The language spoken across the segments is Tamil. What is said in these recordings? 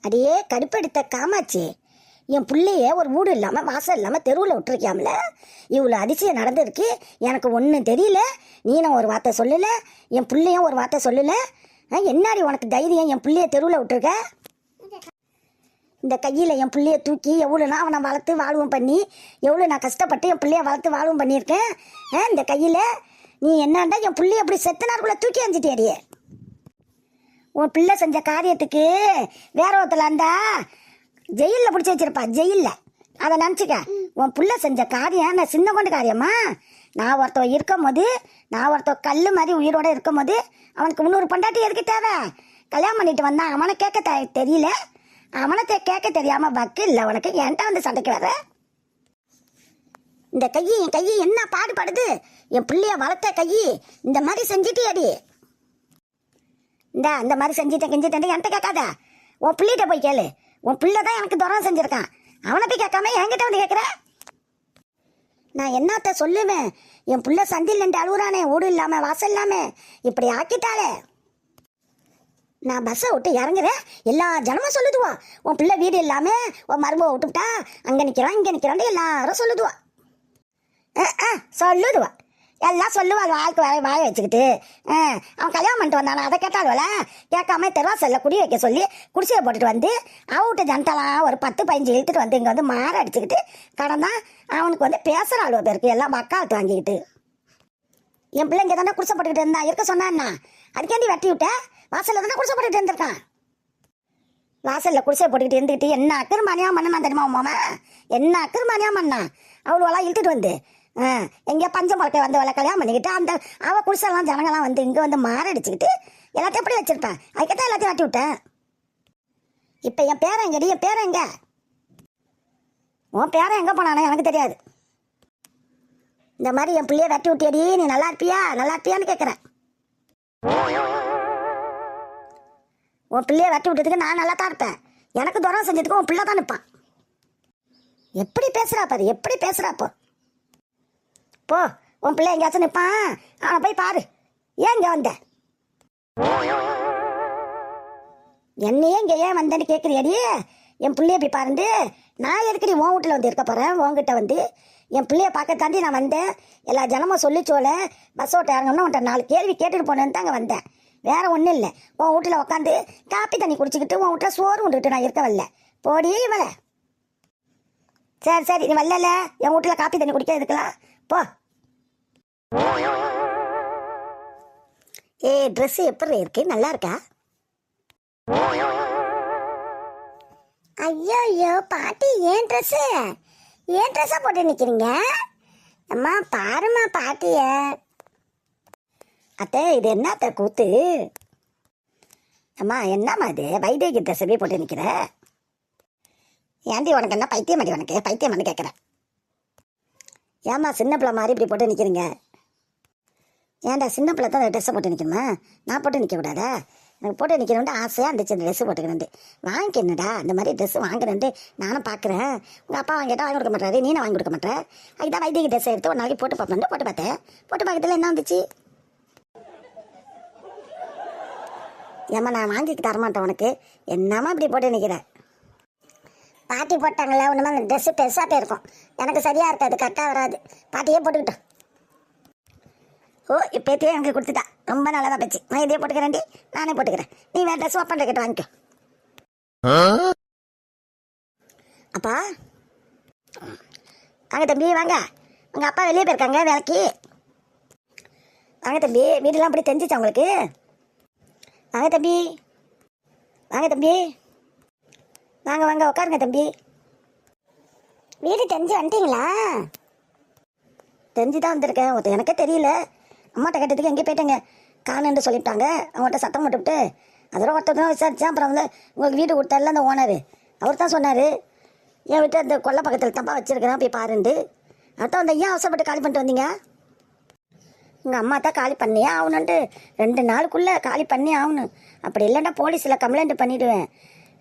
அடியே கடுப்பெடுத்த காமாச்சி என் பிள்ளைய ஒரு வீடு இல்லாமல் வாசல் இல்லாமல் தெருவில் விட்டுருக்கியாமல? இவ்வளோ அதிசயம் நடந்திருக்கு. எனக்கு ஒன்றும் தெரியல. நீனும் ஒரு வார்த்தை சொல்லல. என் பிள்ளையும் ஒரு வார்த்தை சொல்லல. ஆ, என்னாடி உனக்கு தைரியம்? என் பிள்ளைய தெருவில் விட்டுருக்க? இந்த கையில் என் பிள்ளைய தூக்கி எவ்வளோ நான் அவனை வளர்த்து வாழ்வும் பண்ணி எவ்வளோ நான் கஷ்டப்பட்டு என் பிள்ளைய வளர்த்து வாழ்வும் பண்ணியிருக்கேன். ஆ, இந்த கையில் நீ என்னண்டா என் பிள்ளைய அப்படி செத்த தூக்கி அஞ்சிட்டியாடியே உன் பிள்ளை செஞ்ச காரியத்துக்கு வேற ஒருத்தல இருந்தா ஜெயிலில் பிடிச்சி வச்சிருப்பா ஜெயிலில். அதை நினச்சிக்க. உன் பிள்ளை செஞ்ச காரியம் நான் சின்ன கொண்டு காரியமா? நான் ஒருத்தன் இருக்கும் போது நான் ஒருத்தன் கல் மாதிரி உயிரோட இருக்கும் போது அவனுக்கு முன்னூறு பொண்டாட்டி எதுக்கு தேவை? கல்யாணம் பண்ணிட்டு வந்தான் அவனை கேட்க தெ- தெரியல. அவனை கேட்க தெரியாம பக்கு இல்லை உனக்கு என்கிட்ட வந்து சண்டைக்கு வர இந்த கையை என் கையை என்ன பாடுபடுது? என் பிள்ளைய வளர்த்த கையை இந்த மாதிரி செஞ்சிட்டியாடி. இந்த அந்த மாதிரி செஞ்சுட்டேன் கெஞ்சிட்டேன் என்கிட்ட கேட்காத. உன் பிள்ளைகிட்ட போய் கேளு. உன் பிள்ளை தான் எனக்கு துரம் செஞ்சுருக்கான். அவனை போய் கேட்காம என்கிட்ட வந்து கேட்குற? நான் என்னத்த சொல்லுவேன்? என் பிள்ளை சந்தில் நின்று அழுகுறானே வீடு இல்லாமல் வாசல் இல்லாமல் இப்படி ஆக்கிட்டாளே. நான் பஸ்ஸை விட்டு இறங்குறேன். எல்லா ஜனமும் சொல்லுதுவா. உன் பிள்ளை வீடு இல்லாமல் உன் மருமவை விட்டுவிட்டா அங்கே நிற்கிறான் இங்கே நிக்கிறான் எல்லாரும் சொல்லுதுவா. ஆ ஆ சொல்லுதுவா. எல்லாம் சொல்லுவாங்க வாழ்க்கை வாய வாய வச்சுக்கிட்டு. அவன் கல்யாணம் பண்ணிட்டு வந்தானே? அதை கேட்டாளுவல? கேட்காம தெருவாசல்ல குடி வைக்க சொல்லி குடிசையை போட்டுட்டு வந்து அவுட்டு ஜனத்தெல்லாம் ஒரு பத்து பதினஞ்சு இழுத்துட்டு வந்து இங்கே வந்து மாற அடிச்சுக்கிட்டு கடந்தான் அவனுக்கு வந்து பேசுகிற ஆளுவ பேருக்கு எல்லாம் வக்காலத்து வாங்கிக்கிட்டு. என் பிள்ளைங்க தானே குடிசை போட்டுக்கிட்டு இருந்தான் இருக்க சொன்னான்னா அதுக்கேண்டி வெட்டி விட்ட? வாசலில் தானே குடிசை போட்டுக்கிட்டு இருந்திருக்கான். வாசலில் குடிசை போட்டுக்கிட்டு இருந்துக்கிட்டு என்ன அக்கிரமானியா மண்ணா தெரியுமா உமாமா என்ன அக்கிரமானியா மண்ணா? அவ்வளோலாம் இழுத்துட்டு வந்து எங்கேயோ பஞ்ச முளக்கை வந்து அவளை கல்யாணம் பண்ணிக்கிட்டு அந்த அவள் குடிசெல்லாம் ஜனங்கள்லாம் வந்து இங்கே வந்து மாரடிச்சுக்கிட்டு எல்லாத்தையும் எப்படி வச்சுருப்பேன். அதுக்கத்தான் எல்லாத்தையும் வாட்டி விட்டேன். இப்போ என் பேரன் எங்கடி என் பேரன் எங்க? உன் பேரன் எங்கே போனானே எனக்கு தெரியாது. இந்த மாதிரி என் பிள்ளைய வெட்டி விட்டியடி நீ நல்லா இருப்பியா நல்லா இருப்பியான்னு கேட்குறேன் உன் பிள்ளைய வெட்டி விட்டதுக்கு நான் நல்லா தான் இருப்பேன். எனக்கு துரம் செஞ்சதுக்கு உன் பிள்ளை தான் நிற்பான் எப்படி பேசுறா பாரு எப்படி பேசுகிறா போ போ உன் பிள்ளை எங்கேயாச்சும் நிற்பான். அவனை போய் பாரு. ஏன் இங்கே வந்த? என்னையே இங்கே ஏன் வந்தேன்னு கேட்குறியடி? என் பிள்ளைய போய் பாருண்டு. நான் எதுக்கடி உன் வீட்டில் வந்து இருக்க போகிறேன் உன்கிட்ட வந்து. என் பிள்ளைய பார்க்கத்தாண்டி நான் வந்தேன். எல்லா ஜனமும் சொல்லிச்சோல பஸ் ஓட்ட இறங்கணும்னு உன்ட்ட நாலு கேள்வி கேட்டுட்டு போனேன்னு தாங்க வந்தேன். வேற ஒன்றும் இல்லை. உன் வீட்டில் உட்காந்து காப்பி தண்ணி குடிச்சிக்கிட்டு உன் வீட்டில் சோறு உண்டுக்கிட்டு நான் இருக்க வரல. போடி இவளை. சரி சரி. நீ வரல என் வீட்டில் காப்பி தண்ணி குடிக்க இருக்கலாம் போ. ஏ ட்ரெஸ் எப்படி இருக்கு? நல்லா இருக்கா? ஐயோ ஐயோ பாட்டி ஏன் ட்ரெஸ் ஏன் ட்ரெஸ்ஸா போட்டு நிக்கிறீங்க? அம்மா பாருமா பாட்டிய. அத்தை இது என்ன அத்தை கூத்து? அம்மா என்னம்மா இது? வைதேகி ட்ரெஸ் போட்டு நிக்கிற? ஏண்டி உனக்கு என்ன பைத்தியம் அடி உனக்கு? பைத்தியம் கேட்குறேன் ஏம்மா சின்ன பிள்ளை மாதிரி இப்படி போட்டு நிற்கிறீங்க ஏன்டா சின்ன பிள்ளை தான் ட்ரெஸ்ஸை போட்டு நிற்கணுமா நான் போட்டு நிற்கக்கூடாதா எனக்கு போட்டு நிற்கணும்னு ஆசையாக இருந்துச்சு அந்த ட்ரெஸ்ஸு போட்டுக்கணுண்டு வாங்கிக்கணுடா இந்த மாதிரி ட்ரெஸ் வாங்குறேன்ட்டு நானும் பார்க்குறேன் உங்கள் அப்பா வாங்கிட்டா வாங்கி கொடுக்க மாட்டாரு நீனும் வாங்கி கொடுக்க மாட்டேன் அதுதான் வைத்திய ட்ரெஸ் எடுத்து ஒரு நாளைக்கு போட்டு பார்ப்பேன் போட்டு பார்த்தேன். போட்டு பார்க்கறதுல என்ன வந்துச்சு? ஏம்மா நான் வாங்கி தரமாட்டேன் உனக்கு. என்னம்மா இப்படி போட்டு நிற்கிறேன் பாட்டி போட்டாங்களே ஒன்றுமே அந்த ட்ரெஸ்ஸு பெருசாக இருக்கும் எனக்கு சரியாக இருக்காது கரெக்டாக வராது. பாட்டியே போட்டுக்கிட்டோம் ஓ இப்போத்தையே எனக்கு கொடுத்துட்டா. ரொம்ப நல்லதாக போச்சு. நான் இதே போட்டுக்கிறேன்டி. நானே போட்டுக்கிறேன். நீ வேறு ட்ரெஸ் ஓப்பன் கிட்ட வாங்கிக்கோ. அப்பா? வாங்க தம்பி வாங்க. உங்கள் அப்பா வெளியே போயிருக்காங்க வேலைக்கு. வாங்க தம்பி வீடெல்லாம் அப்படி தெரிஞ்சிச்சா உங்களுக்கு? வாங்க தம்பி. வாங்க தம்பி. வாங்க வாங்க உட்காருங்க தம்பி. வீடு தெரிஞ்சு வந்துட்டீங்களா? தெரிஞ்சு தான் வந்திருக்கேன் எனக்கே தெரியல. அம்மாட்ட கேட்டதுக்கு எங்கே போயிட்டேங்க? காணுன்னு சொல்லிவிட்டாங்க அவங்கள்ட்ட சத்தம் போட்டுவிட்டு அதெல்லாம் ஒருத்தர் தான் விசாரித்தேன் அப்புறம் வந்து உங்களுக்கு வீடு கொடுத்தாருல அந்த ஓனர். அவர் தான் சொன்னார். என் வீட்டு அந்த கொல்லை பக்கத்தில் தப்பா வச்சுருக்கிறேன். போய் பாருண்டு அதான் அந்த ஏன் அவசரப்பட்டு காலி பண்ணிட்டு வந்தீங்க? உங்கள் அம்மா தான் காலி பண்ணியே ஆகணுன்ட்டு ரெண்டு நாளுக்குள்ளே காலி பண்ணி ஆகணும். அப்படி இல்லைன்னா போலீஸில் கம்ப்ளைண்ட் பண்ணிவிடுவேன்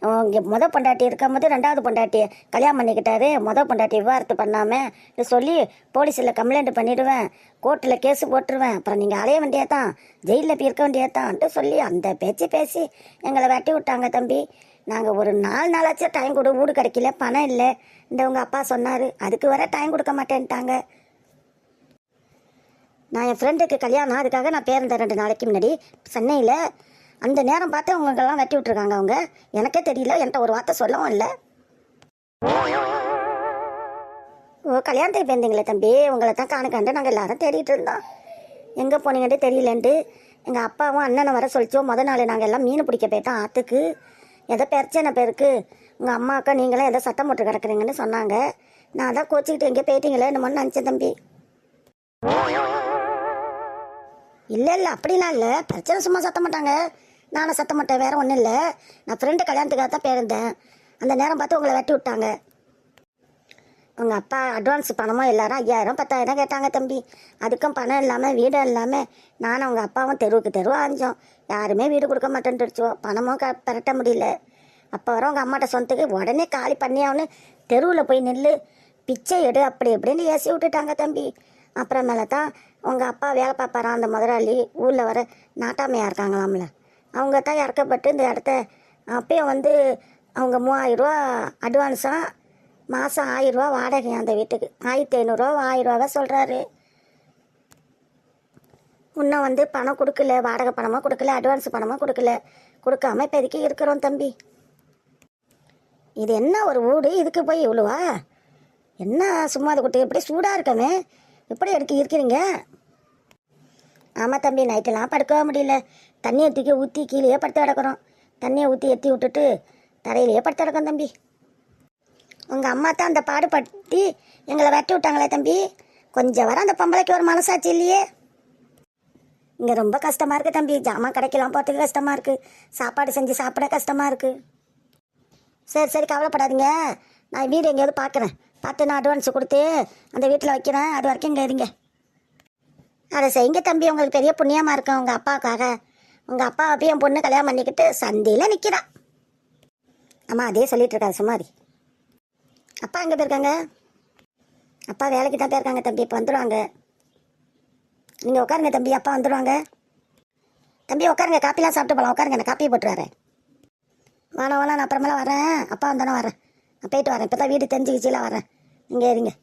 இங்கே முத பொண்டாட்டி இருக்கும்போது ரெண்டாவது பொண்டாட்டி கல்யாணம் பண்ணிக்கிட்டாரு. முத பொண்டாட்டி விவாகரத்து பண்ணாமல் சொல்லி போலீஸில் கம்ப்ளைண்ட் பண்ணிவிடுவேன் கோர்ட்டில் கேஸு போட்டுருவேன். அப்புறம் நீங்கள் அலைய வேண்டியதான் ஜெயிலில் போய் இருக்க வேண்டியதான்ட்டு சொல்லி அந்த பேச்சு பேசி எங்களை வெட்டி விட்டாங்க தம்பி. நாங்கள் ஒரு நாலு நாளாச்சும் டைம் கொடு வீடு கிடைக்கல பணம் இல்லை. இந்த உங்கள் அப்பா சொன்னார். அதுக்கு வர டைம் கொடுக்க மாட்டேன்ட்டாங்க. நான் என் ஃப்ரெண்டுக்கு கல்யாணம் அதுக்காக நான் பேருந்தேன் ரெண்டு நாளைக்கு முன்னாடி சென்னையில் அந்த நேரம் பார்த்து அவங்களுக்கெல்லாம் வெட்டி விட்ருக்காங்க அவங்க. எனக்கே தெரியல என்கிட்ட ஒரு வார்த்தை சொல்லவும் இல்லை. ஓ கல்யாணத்துக்கு போயிருந்தீங்களே தம்பி. உங்களை தான் காண நாங்கள் எல்லாரும் தேடிட்டு இருந்தோம். எங்கே போனீங்கன்ட்டு தெரியலன்ட்டு எங்கள் அப்பாவும் அண்ணனை வர சொல்லிச்சோம் முத நாள் நாங்கள் எல்லாம் மீன் பிடிக்க போயிட்டோம் ஆற்றுக்கு எதோ பிரச்சனை பேருக்கு? உங்கள் அம்மா அக்கா நீங்களே எதோ சத்தம் போட்டு கிடக்குறீங்கன்னு சொன்னாங்க. நான் தான் கோச்சிக்கிட்டு எங்கே போயிட்டீங்களே என்னமோ நினச்சேன் தம்பி. இல்லை இல்லை அப்படிலாம் இல்லை. பிரச்சனை சும்மா சத்தம் மாட்டாங்க நானும் சத்தம் மாட்டேன் வேற ஒன்றும் இல்லை. நான் ஃப்ரெண்டு கல்யாணத்துக்காக தான் போயிருந்தேன் அந்த நேரம் பார்த்து உங்களை வெட்டி விட்டாங்க. உங்கள் அப்பா அட்வான்ஸ் பணமும் எல்லாரும் ஐயாயிரம் பத்தாயிரம் கேட்டாங்க தம்பி. அதுக்கும் பணம் இல்லாமல் வீடும் இல்லாமல் நானும் அவங்க அப்பாவும் தெருவுக்கு தெருவு அஞ்சோம் யாருமே வீடு கொடுக்க மாட்டேன்ட்டுருச்சோம் பணமும் க பெரட்ட முடியல. அப்போ வர உங்கள் அம்மாட்ட சொந்தத்துக்கு உடனே காலி பண்ணியாவனு தெருவில் போய் நில்லு. பிச்சை எடு அப்படி இப்படின்னு ஏசி விட்டுட்டாங்க தம்பி. அப்புறமேல தான் உங்கள் அப்பா வேலை பார்ப்பாரான் அந்த முதலாளி. ஊரில் வர நாட்டாமையாக இருக்காங்களாம்ல. அவங்க தான் இறக்கப்பட்டு இந்த இடத்த அப்பயும் வந்து அவங்க மூவாயிரரூவா அட்வான்ஸாக மாதம் ஆயிரரூவா வாடகை அந்த வீட்டுக்கு. ஆயிரத்தி ஐநூறுரூவா ஆயிரரூவாவை சொல்கிறாரு இன்னும் வந்து பணம் கொடுக்கல வாடகை பணமாக கொடுக்கல அட்வான்ஸ் பணமாக கொடுக்கல. கொடுக்காம இப்போதைக்கு இருக்கிறோம் தம்பி. இது என்ன ஒரு வீடு இதுக்கு போய் இவ்வளோவா? என்ன சும்மா அது குட்டி? எப்படி சூடாக இருக்கமே. எப்படி எடுக்க இருக்கிறீங்க? ஆமாம் தம்பி நைட்டெல்லாம் படுக்கவே முடியல. தண்ணியை தூக்கி ஊற்றி கீழேயே படுத்து கிடக்கிறோம். தண்ணியை ஊற்றி எத்தி விட்டுட்டு தரையிலேயே படுத்து கிடக்கோம் தம்பி. உங்கள் அம்மா தான் அந்த பாடுபடுத்தி எங்களை வெட்டி விட்டாங்களே தம்பி. கொஞ்சம் வர அந்த பொம்பளைக்கு ஒரு மனசாச்சு இல்லையே. இங்கே ரொம்ப கஷ்டமாக இருக்குது தம்பி. ஜாமான் கடைக்கெல்லாம் போகிறதுக்கு கஷ்டமாக இருக்குது சாப்பாடு செஞ்சு சாப்பிட கஷ்டமாக இருக்குது சரி சரி கவலைப்படாதீங்க. நான் வீடு எங்கேயாவது பார்க்குறேன். பார்த்து நான் அட்வான்ஸ் கொடுத்து அந்த வீட்டில் வைக்கிறேன். அது வரைக்கும் இங்கே இருங்க. அதை செய்யுங்க தம்பி உங்களுக்கு பெரிய புண்ணியமாக இருக்கும் உங்கள் அப்பாவுக்காக. உங்கள் அப்பா அப்பயும் என் பொண்ணு கல்யாணம் பண்ணிக்கிட்டு சந்தையில் நிற்கிறான் அம்மா அதே சொல்லிட்டு இருக்காது சுமாரி அப்பா எங்கே போயிருக்காங்க? அப்பா வேலைக்கு தான் போயிருக்காங்க தம்பி இப்போ வந்துடுவாங்க நீங்கள் உட்காருங்க தம்பி அப்பா வந்துடுவாங்க தம்பி உட்காருங்க காப்பிலாம் சாப்பிட்டு போகலாம் உட்காருங்க நான் காப்பி போட்டு வரேன். வாணா நான் அப்புறமெல்லாம் வரேன். அப்பா வந்தானே வரேன். நான் போயிட்டு வரேன். இப்போ தான் வீடு தெரிஞ்சுக்கிச்சில வரேன். இங்கே இருங்க